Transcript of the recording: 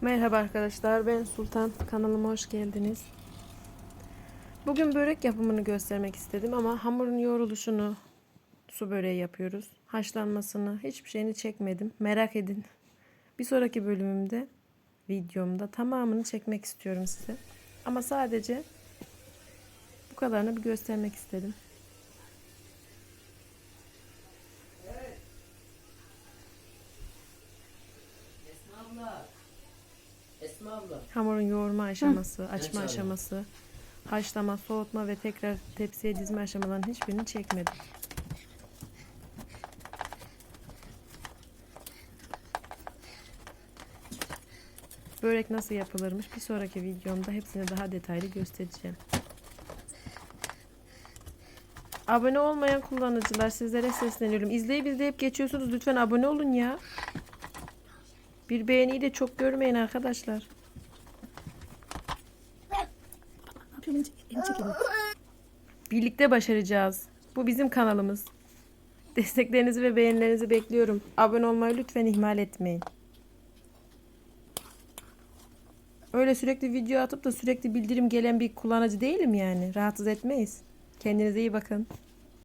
Merhaba arkadaşlar ben Sultan kanalıma hoş geldiniz. Bugün börek yapımını göstermek istedim ama hamurun yoğruluşunu su böreği yapıyoruz. Haşlanmasını hiçbir şeyini çekmedim. Merak edin. Bir sonraki bölümümde videomda tamamını çekmek istiyorum size. Ama sadece bu kadarını bir göstermek istedim. Esma abla. Esma abla. Hamurun yoğurma aşaması, açma Evet, aşaması, haşlama, soğutma ve tekrar tepsiye dizme aşamalarının hiçbirini çekmedim. Börek nasıl yapılırmış bir sonraki videomda hepsini daha detaylı göstereceğim. Abone olmayan kullanıcılar sizlere sesleniyorum. İzleyip izleyip geçiyorsunuz. Lütfen abone olun ya. Bir beğeniyi de çok görmeyin arkadaşlar. Birlikte başaracağız. Bu bizim kanalımız. Desteklerinizi ve beğenilerinizi bekliyorum. Abone olmayı lütfen ihmal etmeyin. Öyle sürekli video atıp da sürekli bildirim gelen bir kullanıcı değilim yani. Rahatsız etmeyiz. Kendinize iyi bakın.